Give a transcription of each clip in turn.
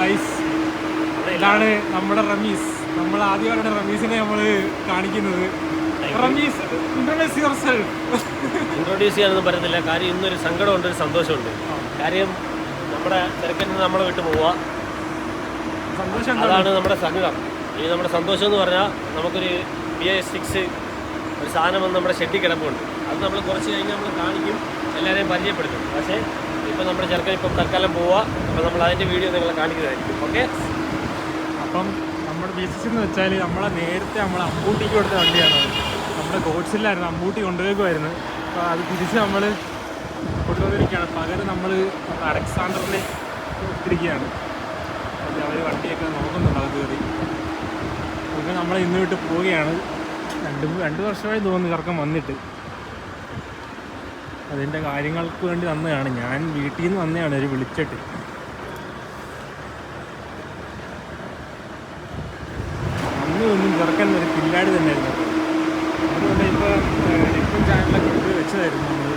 Guys ഇതാണ് നമ്മുടെ റമീസ്. നമ്മൾ ആദ്യമായിട്ട് റമീസിനെ നമ്മൾ കാണിക്കുന്നത്. Ramees introduce yourself introduce ചെയ്യാനൊന്നും പറ്റത്തില്ല. കാര്യം ഇന്നൊരു സങ്കടമുണ്ട് ഒരു സന്തോഷമുണ്ട്. കാര്യം നമ്മുടെ ചെറുക്കൻ നമ്മളെ വിട്ടു പോവുക. സന്തോഷം? അതാണ് നമ്മുടെ സങ്കടം. ഈ നമ്മുടെ സന്തോഷം എന്ന് പറഞ്ഞാൽ നമുക്കൊരു ബി എസ് സിക്സ് ഒരു സാധനം വന്ന് നമ്മുടെ ഷെഡിൽ കിടപ്പുണ്ട്. അത് നമ്മൾ കുറച്ച് കഴിഞ്ഞ് നമ്മൾ കാണിക്കും എല്ലാവരെയും പരിചയപ്പെടുത്തും. പക്ഷേ ഇപ്പം നമ്മുടെ ചെറുക്കൻ ഇപ്പം തൽക്കാലം പോവുക അപ്പോൾ നമ്മൾ അതിന്റെ വീഡിയോ നിങ്ങളെ കാണിക്കുന്നതായിരിക്കും. ഓക്കെ അപ്പം നമ്മുടെ ബിസിനസ് എന്ന് വെച്ചാൽ നമ്മളെ നേരത്തെ നമ്മൾ അമ്പൂട്ടിക്ക് കൊടുത്ത വണ്ടിയാണ്. നമ്മുടെ ഗോഡ്സിലായിരുന്നു അമ്പൂട്ടി കൊണ്ടുപോകുമായിരുന്നു അപ്പോൾ അത് തിരിച്ച് നമ്മൾ കൊണ്ടുവന്നിരിക്കുകയാണ്. പകരം നമ്മൾ അലക്സാണ്ടറിനെ ഇരിക്കുകയാണ് അപ്പോൾ അവർ വണ്ടിയൊക്കെ നോക്കുന്നുണ്ട് അത് കയറി. അപ്പോൾ നമ്മൾ ഇന്ന് വിട്ട് പോവുകയാണ്. രണ്ട് രണ്ട് വർഷമായി തോന്നുന്നു ചെറുക്കം വന്നിട്ട്. അതിന്റെ കാര്യങ്ങൾക്ക് വേണ്ടി വന്നതാണ് ഞാൻ വീട്ടിൽ നിന്ന് വന്നതാണ് ഒരു വിളിച്ചിട്ട്. അന്ന് ഒന്നും ചെറുക്കൻ ഒരു പില്ലാടി തന്നെയായിരുന്നു. അതുകൊണ്ട് ഇപ്പോൾ ലിഫ്റ്റും ചാനലൊക്കെ ഇട്ട് വെച്ചതായിരുന്നു നമ്മൾ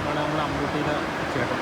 അവിടെ നമ്മുടെ അമ്പൂട്ടിയുടെ ചേട്ടൻ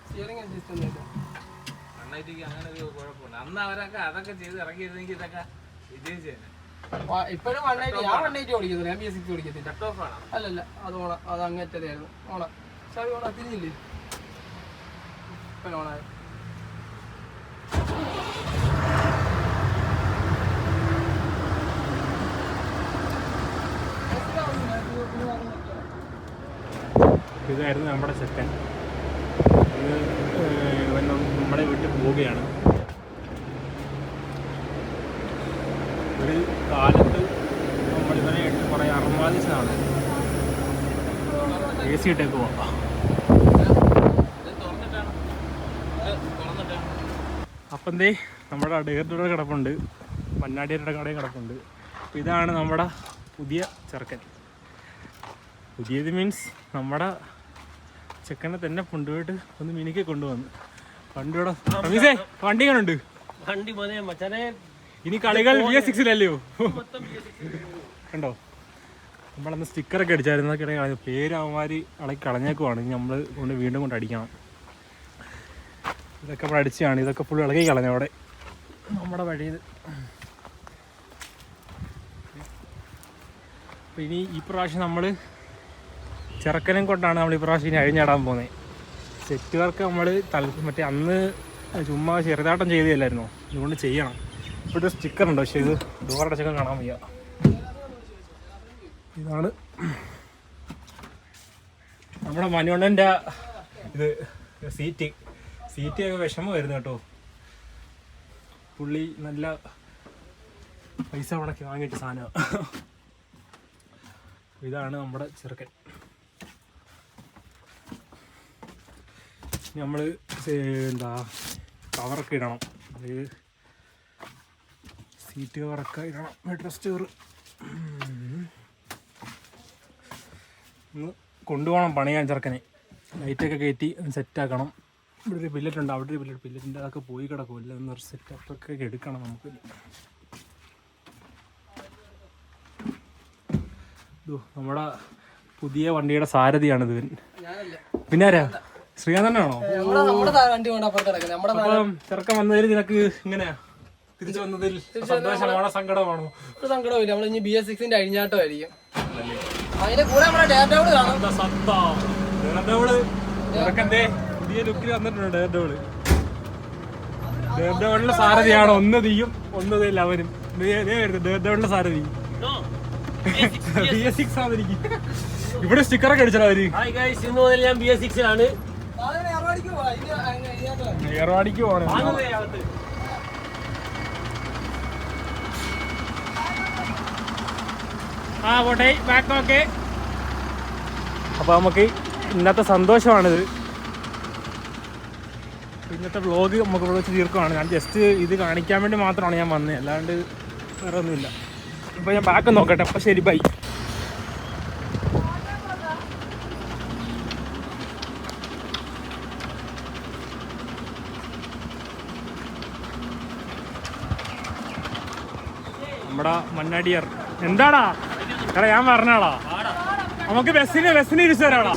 സ്റ്റിയറിംഗ് അഡ്ജസ്റ്റ് ഒന്നുമില്ല അണ്ണായിട്ടേക്ക് അങ്ങനെ ഒരു കുഴപ്പമുണ്ട് അന്ന് അവരൊക്കെ അതൊക്കെ ചെയ്ത് ഇറങ്ങിയിരുന്നെങ്കിൽ ഇതൊക്കെ വിജയിച്ചേനെ വ- ഇപ്പോഴും വൺ എയ്റ്റി ഞാൻ വൺ എയ്റ്റി ഓടിക്കുന്നില്ല. ഞാൻ ബി എസ് സിക്സ് ഓടിക്കത്തില്ല. കട്ട് ഓഫ് ആണ്? അല്ലല്ല അത് ഓണ അത് അങ്ങറ്റതായിരുന്നു ഓണ. ചാവി ഓണ തിരിഞ്ഞില്ലേ ഇപ്പം ഓണായി. ഇതായിരുന്നു നമ്മുടെ നം- നമ്മുടെ വീട്ടിൽ പോവുകയാണ്. ഒരു കാലത്ത് നമ്മളിവനെ ഇട്ട് കുറേ അർമാദിച്ചാണ് എ സി ഇട്ടേക്ക് പോവാം അപ്പം എന്തേ നമ്മുടെ അടയറിന്റെ കിടപ്പുണ്ട്. മണ്ണാടിയുടെ കടയും കിടപ്പുണ്ട്. അപ്പോൾ ഇതാണ് നമ്മുടെ പുതിയ ചെറുക്കൻ. പുതിയത് മീൻസ് നമ്മുടെ ചെക്കനെ തന്നെ കൊണ്ടുപോയിട്ട് ഒന്ന് മിനിക്ക് കൊണ്ടുവന്നു. വണ്ടിയുടെ റമീസേ വണ്ടി എങ്ങനെയുണ്ട് വണ്ടി മച്ചാനെ ഇനി കളികൾ ബി എസ് സിക്സിലല്ലയോ കണ്ടോ? നമ്മളന്ന് സ്റ്റിക്കറൊക്കെ അടിച്ചായിരുന്നു അതൊക്കെ കളഞ്ഞു. പേര് അവന്മാര് ഇളക്കി കളഞ്ഞേക്കുവാണ്. ഇനി നമ്മൾ കൊണ്ട് വീണ്ടും കൊണ്ട് അടിക്കണം. ഇതൊക്കെ നമ്മൾ അടിച്ചാണ്. ഇതൊക്കെ ഫുൾ ഇളകി കളഞ്ഞു അവിടെ. നമ്മുടെ വഴിയത് അപ്പം ഇനി ഈ പ്രാവശ്യം നമ്മൾ ചെറുക്കനും കൊണ്ടാണ് നമ്മൾ ഈ പ്രാവശ്യം ഇനി അഴിഞ്ഞാടാൻ പോകുന്നത്. സെറ്റ് വർക്ക് നമ്മൾ തൽ മറ്റേ അന്ന് ചുമ്മാ ചെറുതാട്ടം ചെയ്തില്ലായിരുന്നു. അതുകൊണ്ട് ചെയ്യണം. ഇവിടെ സ്റ്റിക്കർ ഉണ്ട് പക്ഷേ ഇത് ഡോറുടെ ചെക്കൻ കാണാൻ വയ്യ. ഇതാണ് നമ്മുടെ മനുവണ്ണന്റെ ഇത് സീറ്റ് സീറ്റ് ഒക്കെ വിഷമമായിരുന്നു കേട്ടോ. പുള്ളി നല്ല പൈസ മുടക്കി വാങ്ങിയിട്ട് സാധനം. ഇതാണ് നമ്മുടെ ചെറുക്കൻ. നമ്മൾ എന്താ കവറൊക്കെ ഇടണം. അതായത് സീറ്റ് കവറൊക്കെ ഇടണം. മെട്രോ സ്റ്റോർ ഒന്ന് കൊണ്ടുപോകണം പണിയാൻ ചെറുക്കനെ. ലൈറ്റൊക്കെ കയറ്റി ഒന്ന് സെറ്റാക്കണം ഇവിടെ ഒരു ബില്ലറ്റ് ഉണ്ട് അവിടെ ഒരു ബില്ലറ്റ് ബില്ലറ്റിന്റെ അതൊക്കെ പോയി കിടക്കുമല്ല എന്നൊരു സെറ്റപ്പൊക്കെ എടുക്കണം നമുക്ക്. നമ്മുടെ പുതിയ വണ്ടിയുടെ സാരഥിയാണിത്. പിന്നെ ആരാ? ശ്രീകാന്തനാണോ അപ്പം ചെറുക്കം വന്നതിൽ നിനക്ക് ഇങ്ങനെ തിരിച്ചു വന്നതിൽ സന്തോഷമാണോ? സങ്കടമാണോ? ഒരു സങ്കടമില്ല നമ്മൾ ഇനി ബി എസ് സിക്സിന്റെ അഴിഞ്ഞാട്ടമായിരിക്കും അതിന്റെ കൂടെ നമ്മുടെ ഡേറ്റോട് കാണും. സത്ത? ഡേർഡവൾ ചെറുക്കന്റെ പുതിയ ലുക്കിൽ വന്നിട്ടുണ്ട് ഡേർഡവൾ ഡേർഡവളിലെ സാരഥിയാണ്? ഒന്ന് തീയും ഒന്ന് തീയില്ല അവനും. ഡേർഡവളിലെ സാരഥി. No. ബി എസ് സിക്സ് ആണെനിക്ക് ഇവിടെ സ്റ്റിക്കറൊക്കെ അടിച്ചാൽ അവർ? ഞാൻ ബി എസ് സിക്സിലാണ് ഏർവാടിക്ക് പോകണം. ആ പോട്ടെ. ബാക്ക് ഓക്കെ അപ്പോൾ നമുക്ക് ഇന്നത്തെ സന്തോഷമാണിത്. ഇന്നത്തെ വ്ളോഗ് നമുക്ക് ഇവിടെ വെച്ച് തീർക്കുവാണ്. ഞാൻ ജസ്റ്റ് ഇത് കാണിക്കാൻ വേണ്ടി മാത്രമാണ് ഞാൻ വന്നത് അല്ലാണ്ട് വേറെ ഒന്നുമില്ല അപ്പൊ ഞാൻ ബാക്ക് നോക്കട്ടെ. അപ്പോൾ ശരി ബൈ നമ്മുടെ മണ്ണാടിയർ. എന്താടാ? എടാ ഞാൻ പറഞ്ഞാടാ നമുക്ക് ബസ്സിന് ബസ്സിന് ഇരിച്ചു തരാടാ